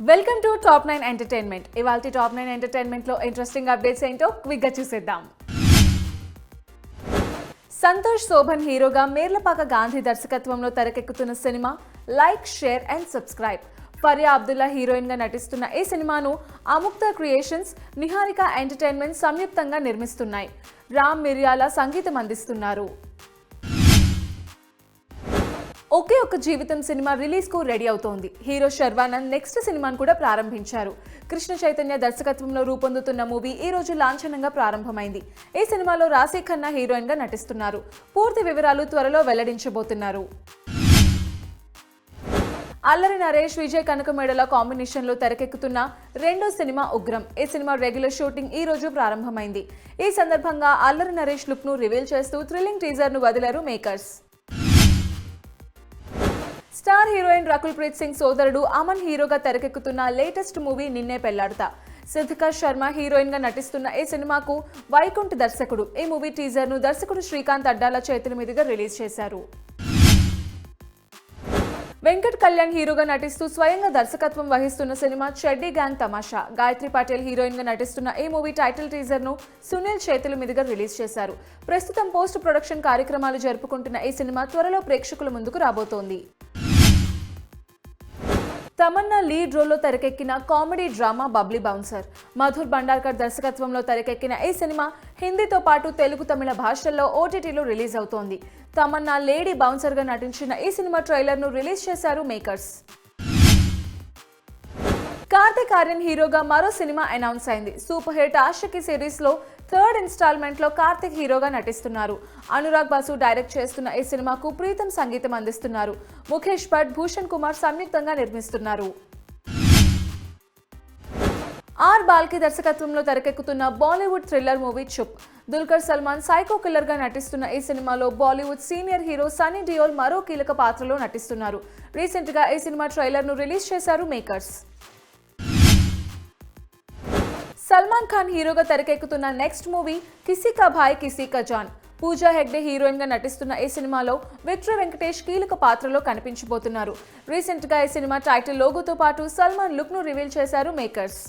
Welcome to top nine entertainment ఇవాళ top nine ఎంటర్టైన్మెంట్లో interesting updates ఏంటో క్విక్గా చూసేద్దాం. సంతోష్ శోభన్ హీరోగా మేర్లపాక గాంధీ దర్శకత్వంలో తెరకెక్కుతున్న cinema like share and subscribe Faria Abdullah హీరోయిన్గా నటిస్తున్న ఈ సినిమాను అముక్త క్రియేషన్స్ నిహారిక ఎంటర్టైన్మెంట్ సంయుక్తంగా నిర్మిస్తున్నాయి. రామ్ మిర్యాల సంగీతం అందిస్తున్నారు. ఒకే ఒక జీవితం సినిమా రిలీజ్కు రెడీ అవుతోంది. హీరో శర్వానంద్ నెక్స్ట్ సినిమాను కూడా ప్రారంభించారు. కృష్ణ చైతన్య దర్శకత్వంలో రూపొందుతున్న మూవీ ఈ రోజు లాంఛనంగా ప్రారంభమైంది. ఈ సినిమాలో రాశీ ఖన్నా హీరోయిన్గా నటిస్తున్నారు. పూర్తి వివరాలు త్వరలో వెల్లడించబోతున్నారు. అల్లరి నరేష్ విజయ్ కనకమేడల కాంబినేషన్లో తెరకెక్కుతున్న రెండో సినిమా ఉగ్రం. ఈ సినిమా రెగ్యులర్ షూటింగ్ ఈ రోజు ప్రారంభమైంది. ఈ సందర్భంగా అల్లరి నరేష్ లుక్ను రివీల్ చేస్తూ థ్రిల్లింగ్ టీజర్ను వదిలారు makers. Star heroine Rakul Preet Singh సోదరుడు అమన్ హీరోగా తెరకెక్కుతున్న లేటెస్ట్ మూవీ నిన్నే పెళ్ళాడతా. సిద్ధికా శర్మ హీరోయిన్గా నటిస్తున్న ఈ సినిమాకు వైకుంఠ్ దర్శకుడు. ఈ మూవీ టీజర్ను దర్శకుడు శ్రీకాంత్ అడ్డాల చేతుల మీదుగా రిలీజ్ చేశారు. వెంకట్ కళ్యాణ్ హీరోగా నటిస్తూ స్వయంగా దర్శకత్వం వహిస్తున్న సినిమా చెడ్డీ గ్యాంగ్ తమాషా. గాయత్రి పాటిల్ హీరోయిన్గా నటిస్తున్న ఈ మూవీ టైటిల్ టీజర్ను సునీల్ చేతుల మీదుగా రిలీజ్ చేశారు. ప్రస్తుతం పోస్ట్ ప్రొడక్షన్ కార్యక్రమాలు జరుపుకుంటున్న ఈ సినిమా త్వరలో ప్రేక్షకుల ముందుకు రాబోతోంది. తమన్నా లీడ్ రోల్లో తెరకెక్కిన comedy drama bubbly bouncer. Madhur Bhandarkar దర్శకత్వంలో తెరకెక్కిన ఈ సినిమా హిందీతో పాటు తెలుగు తమిళ భాషల్లో ఓటీటీలో రిలీజ్ అవుతోంది. తమన్నా లేడీ బౌన్సర్గా నటించిన ఈ సినిమా ట్రైలర్ను రిలీజ్ చేశారు మేకర్స్. కార్తిక్ ఆర్యన్ హీరోగా మరో సినిమా అనౌన్స్ అయింది. సూపర్ హిట్ ఆషకి సిరీస్లో థర్డ్ ఇన్స్టాల్మెంట్లో కార్తిక్ హీరోగా నటిస్తున్నారు. అనురాగ్ బాసు డైరెక్ట్ చేస్తున్న ఈ సినిమాకు ప్రీతం సంగీతం అందిస్తున్నారు. ముఖేష్ భట్ భూషణ్ కుమార్ సంయుక్తంగా నిర్మిస్తున్నారు. ఆర్ బాల్కి దర్శకత్వంలో తెరకెక్కుతున్న బాలీవుడ్ థ్రిల్లర్ మూవీ చుప్. దుల్కర్ సల్మాన్ సైకో కిల్లర్గా నటిస్తున్న ఈ సినిమాలో Bollywood senior hero Sunny Deol మరో కీలక పాత్రలో నటిస్తున్నారు. రీసెంట్గా ఈ సినిమా ట్రైలర్ను రిలీజ్ చేశారు మేకర్స్ సల్మాన్ ఖాన్ హీరోగా తెరకెక్కుతున్న నెక్స్ట్ మూవీ కిసీ కా భాయ్ కిసీ కా జాన్. పూజా హెగ్డే హీరోయిన్గా నటిస్తున్న ఈ సినిమాలో విక్టర్ వెంకటేష్ కీలక పాత్రలో కనిపించబోతున్నారు. రీసెంట్గా ఈ సినిమా టైటిల్ లోగోతో పాటు సల్మాన్ లుక్ను రివీల్ చేశారు మేకర్స్.